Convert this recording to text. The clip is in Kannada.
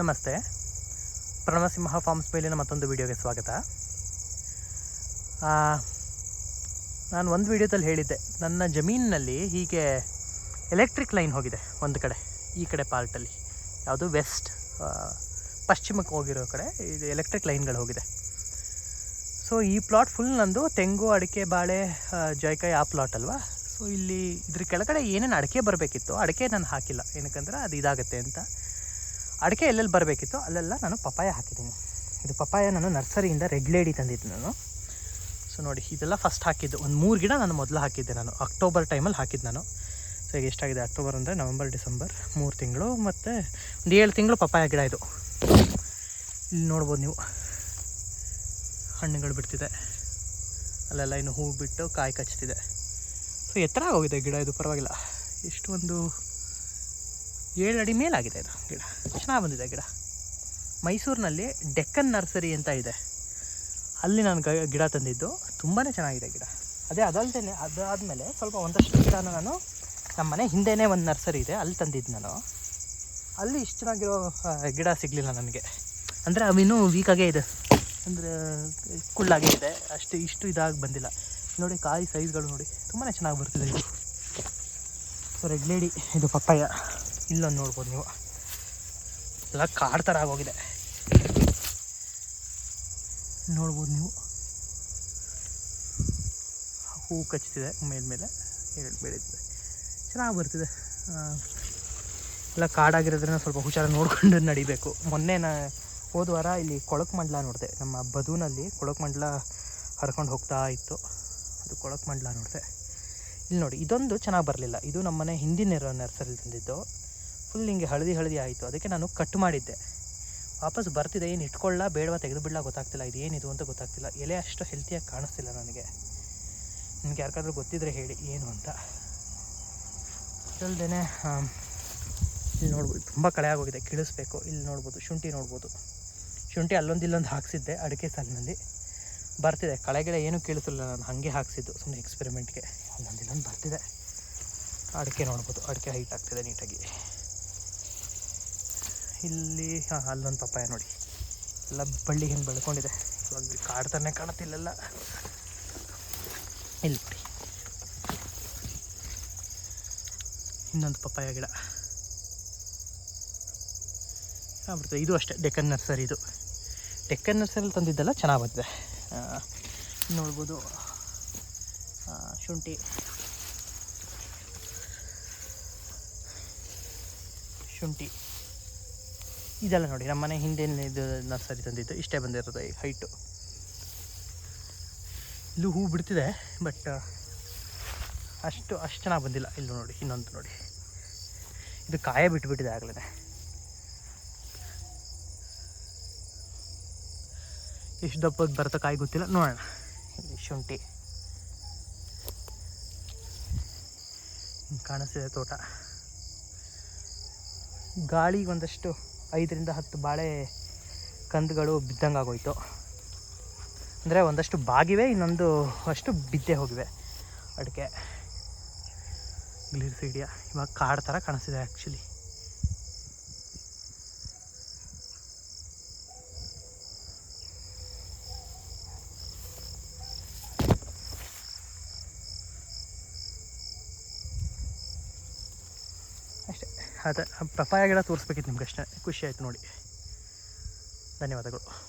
ನಮಸ್ತೆ. ಪ್ರಣವಸಿಂಹ ಫಾರ್ಮ್ಸ್ ಮೇಲಿನ ಮತ್ತೊಂದು ವಿಡಿಯೋಗೆ ಸ್ವಾಗತ. ನಾನು ಒಂದು ವಿಡಿಯೋದಲ್ಲಿ ಹೇಳಿದ್ದೆ, ನನ್ನ ಜಮೀನಿನಲ್ಲಿ ಹೀಗೆ ಎಲೆಕ್ಟ್ರಿಕ್ ಲೈನ್ ಹೋಗಿದೆ ಒಂದು ಕಡೆ, ಈ ಕಡೆ ಪಾರ್ಟಲ್ಲಿ. ಯಾವುದು ವೆಸ್ಟ್ ಪಶ್ಚಿಮಕ್ಕೆ ಹೋಗಿರೋ ಕಡೆ ಇದು ಎಲೆಕ್ಟ್ರಿಕ್ ಲೈನ್ಗಳು ಹೋಗಿದೆ. ಸೊ, ಈ ಪ್ಲಾಟ್ ಫುಲ್ ನಂದು ತೆಂಗು, ಅಡಿಕೆ, ಬಾಳೆ ಜಾಯ್ಕಾಯಿ ಆ ಪ್ಲಾಟ್ ಅಲ್ವಾ? ಸೊ, ಇಲ್ಲಿ ಇದ್ರ ಕೆಳಗಡೆ ಏನೇನು ಅಡಿಕೆ ಬರಬೇಕಿತ್ತು, ಅಡಿಕೆ ನಾನು ಹಾಕಿಲ್ಲ, ಏನಕ್ಕಂದ್ರೆ ಅದು ಇದಾಗುತ್ತೆ ಅಂತ. ಅಡಿಕೆ ಎಲ್ಲೆಲ್ಲಿ ಬರಬೇಕಿತ್ತು ಅಲ್ಲೆಲ್ಲ ನಾನು ಪಪಾಯ ಹಾಕಿದ್ದೀನಿ. ಇದು ಪಪಾಯ ನಾನು ನರ್ಸರಿಯಿಂದ ರೆಡ್ ಲೇಡಿ ತಂದಿದ್ದು ನಾನು. ಸೊ ನೋಡಿ, ಇದೆಲ್ಲ ಫಸ್ಟ್ ಹಾಕಿದ್ದು. ಒಂದು ಮೂರು ಗಿಡ ನಾನು ಮೊದಲು ಹಾಕಿದ್ದೆ ನಾನು. ಅಕ್ಟೋಬರ್ ಟೈಮಲ್ಲಿ ಹಾಕಿದ್ದು ನಾನು. ಸೊ ಈಗ ಎಷ್ಟಾಗಿದೆ ಅಕ್ಟೋಬರ್ ಅಂದರೆ ನವಂಬರ್ ಡಿಸೆಂಬರ್ ಮೂರು ತಿಂಗಳು ಮತ್ತು ಒಂದು ಏಳು ತಿಂಗಳು ಪಪಾಯ ಗಿಡ ಇದು. ಇಲ್ಲಿ ನೋಡ್ಬೋದು ನೀವು. ಹಣ್ಣುಗಳು ಬಿಡ್ತಿದೆ. ಅಲ್ಲೆಲ್ಲ ಇನ್ನು ಹೂವು ಬಿಟ್ಟು ಕಾಯಿ ಕಚ್ತಿದೆ. ಸೊ ಎತ್ತರ ಹೋಗಿದೆ ಗಿಡ ಇದು, ಪರವಾಗಿಲ್ಲ. ಎಷ್ಟು ಒಂದು ಏಳು ಅಡಿ ಮೇಲಾಗಿದೆ ಇದು ಗಿಡ. ಚೆನ್ನಾಗಿ ಬಂದಿದೆ ಗಿಡ. ಮೈಸೂರಿನಲ್ಲಿ ಡೆಕ್ಕನ್ ನರ್ಸರಿ ಅಂತ ಇದೆ. ಅಲ್ಲಿ ನಾನು ಗಿಡ ತಂದಿದ್ದು. ತುಂಬಾ ಚೆನ್ನಾಗಿದೆ ಗಿಡ. ಅದೇ ಅದಲ್ಲದೆ ಅದಾದಮೇಲೆ ಸ್ವಲ್ಪ ಒಂದಷ್ಟು ಗಿಡನ ನಾನು ನಮ್ಮ ಮನೆ ಹಿಂದೆಯೇ ಒಂದು ನರ್ಸರಿ ಇದೆ, ಅಲ್ಲಿ ತಂದಿದ್ದು ನಾನು. ಅಲ್ಲಿ ಇಷ್ಟು ಚೆನ್ನಾಗಿರೋ ಗಿಡ ಸಿಗಲಿಲ್ಲ ನನಗೆ. ಅಂದರೆ ಅವಿನ್ನೂ ವೀಕಾಗೇ ಇದೆ. ಅಂದರೆ ಕುಳ್ಳಾಗೇ ಇದೆ. ಅಷ್ಟು ಇಷ್ಟು ಇದಾಗಿ ಬಂದಿಲ್ಲ. ನೋಡಿ ಕಾಯಿ ಸೈಜ್ಗಳು ನೋಡಿ. ತುಂಬಾ ಚೆನ್ನಾಗಿ ಬರ್ತಿದೆ ಇದು. ಸೊ ರೆಡ್ ಲೇಡಿ ಇದು ಪಪ್ಪಾಯ. ಇಲ್ಲೊಂದು ನೋಡ್ಬೋದು ನೀವು. ಎಲ್ಲ ಕಾಡು ಥರ ಆಗೋಗಿದೆ. ನೋಡ್ಬೋದು ನೀವು. ಹೂ ಕಚ್ತಿದೆ ಮೇಲ್ಮೇಲೆ ಎರಡು ಬೆಳೀತಿದೆ ಚೆನ್ನಾಗಿ ಬರ್ತಿದೆ. ಎಲ್ಲ ಕಾಡಾಗಿರೋದ್ರಿಂದ ಸ್ವಲ್ಪ ಹುಷಾರಾಗಿ ನೋಡ್ಕೊಂಡು ನಡಿಬೇಕು. ಮೊನ್ನೆ ನಾ ಹೋದ ವಾರ ಇಲ್ಲಿ ಕೊಳಕು ಮಂಡಲ ನೋಡಿದೆ. ನಮ್ಮ ಬದೂನಲ್ಲಿ ಕೊಳಕು ಮಂಡಲ ಹರ್ಕೊಂಡು ಹೋಗ್ತಾ ಇತ್ತು. ಅದು ಕೊಳಕು ಮಂಡಲ ನೋಡಿದೆ. ಇಲ್ಲಿ ನೋಡಿ, ಇದೊಂದು ಚೆನ್ನಾಗಿ ಬರಲಿಲ್ಲ. ಇದು ನಮ್ಮನೆ ಹಿಂದಿನ ನೆರ ನರ್ಸರಿ ತಂದಿದ್ದು. ಫುಲ್ ಹಿಂಗೆ ಹಳದಿ ಹಳದಿ ಆಯಿತು. ಅದಕ್ಕೆ ನಾನು ಕಟ್ ಮಾಡಿದ್ದೆ. ವಾಪಸ್ ಬರ್ತಿದೆ, ಏನು ಇಟ್ಕೊಳ್ಳ, ಬೇಡವಾ ತೆಗೆದು ಬಿಡಲ ಗೊತ್ತಾಗ್ತಿಲ್ಲ ಇದು ಏನಿದು ಅಂತ ಗೊತ್ತಾಗ್ತಿಲ್ಲ. ಎಲೆ ಅಷ್ಟು ಹೆಲ್ತಿಯಾಗಿ ಕಾಣಿಸ್ತಿಲ್ಲ ನನಗೆ. ನಿಮ್ಗೆ ಯಾರಿಗಾದ್ರೂ ಗೊತ್ತಿದ್ರೆ ಹೇಳಿ, ಏನು ಅಂತ. ಅಲ್ಲದೆ ಇಲ್ಲಿ ನೋಡ್ಬೋದು, ತುಂಬ ಕಳೆ ಆಗೋಗಿದೆ, ಕಿಳಿಸ್ಬೇಕು. ಇಲ್ಲಿ ನೋಡ್ಬೋದು, ಶುಂಠಿ ನೋಡ್ಬೋದು. ಶುಂಠಿ ಅಲ್ಲೊಂದು ಇಲ್ಲೊಂದು ಹಾಕ್ಸಿದ್ದೆ, ಅಡಿಕೆ ಸಾಲಿನಲ್ಲಿ. ಬರ್ತಿದೆ, ಕಳೆಗಳ ಏನೂ ಕೇಳಿಸಲಿಲ್ಲ ನಾನು, ಹಾಗೆ ಹಾಕ್ಸಿದ್ದು ಸುಮ್ಮನೆ ಎಕ್ಸ್ಪೆರಿಮೆಂಟ್ಗೆ ಅಲ್ಲೊಂದು ಇಲ್ಲೊಂದು ಬರ್ತಿದೆ. ಅಡಿಕೆ ನೋಡ್ಬೋದು, ಅಡಿಕೆ ಹೈಟ್ ಆಗ್ತಿದೆ ನೀಟಾಗಿ. ಇಲ್ಲಿ ಹಾಂ ಅಲ್ಲೊಂದು ಪಪ್ಪಾಯ ನೋಡಿ. ಎಲ್ಲ ಬಳ್ಳಿ ಹಿಂಗೆ ಬೆಳ್ಕೊಂಡಿದೆ. ಇವಾಗ ಕಾಡ್ತಾನೆ ಕಾಡು ತಾನೇ ಕಾಣುತ್ತಿಲ್ಲೆಲ್ಲ ಇಲ್ಲಿ ನೋಡಿ. ಇನ್ನೊಂದು ಪಪ್ಪಾಯ ಗಿಡ. ಆಗ್ಬಿಡ್ತದೆ ಇದು ಅಷ್ಟೇ ಡೆಕ್ಕನ್ ನರ್ಸರಿ ಇದು. ಡೆಕ್ಕನ್ ನರ್ಸರಿಲಿ ತಂದಿದ್ದೆಲ್ಲ ಚೆನ್ನಾಗಿ ಆ, ನೋಡ್ಬೋದು. ಶುಂಠಿ. ಶುಂಠಿ. ಇದೆಲ್ಲ ನೋಡಿ ನಮ್ಮ ಮನೆ ಹಿಂದೆ ಇದು ನರ್ಸರಿ ತಂದಿತ್ತು ಇಷ್ಟೇ ಬಂದಿರೋದು ಈ ಹೈಟು ಇಲ್ಲೂ ಹೂ ಬಿಡ್ತಿದೆ ಬಟ್ ಅಷ್ಟು ಅಷ್ಟು ಚೆನ್ನಾಗಿ ಬಂದಿಲ್ಲ. ಇಲ್ಲಿ ನೋಡಿ, ಇನ್ನೊಂದು ನೋಡಿ. ಇದು ಕಾಯ ಬಿಟ್ಬಿಟ್ಟಿದೆ ಆಗಲೇ ಎಷ್ಟು ದಪ್ಪದ ಬರುತ್ತೆ ಕಾಯಿ ಗೊತ್ತಿಲ್ಲ. ನೋಡೋಣ. ಇಲ್ಲಿ ಶುಂಠಿ. ಕಾಣಿಸ್ತಿದೆ ತೋಟ. ಗಾಳಿಗೆ ಒಂದಷ್ಟು ಐದರಿಂದ ಹತ್ತು ಬಾಳೆ ಕಂದುಗಳು ಬಿದ್ದಂಗೆ ಆಗೋಯ್ತು ಅಂದರೆ ಒಂದಷ್ಟು ಬಾಗಿವೆ, ಇನ್ನೊಂದು ಅಷ್ಟು ಬಿದ್ದೆ ಹೋಗಿವೆ. ಅಡಿಕೆ. ಗ್ಲಿರ್ಸಿಡಿಯಾ ಇವಾಗ ಕಾಡು ಥರ ಕಾಣಿಸ್ತಿದೆ ಆ್ಯಕ್ಚುಲಿ ಅಷ್ಟೇ ಅದೇ ಪಪ್ಪಾಯ ಗಿಡ ತೋರಿಸ್ಬೇಕಿತ್ತು ನಿಮ್ಗೆ ಅಷ್ಟೇ. ಖುಷಿ ಆಯಿತು ನೋಡಿ. ಧನ್ಯವಾದಗಳು.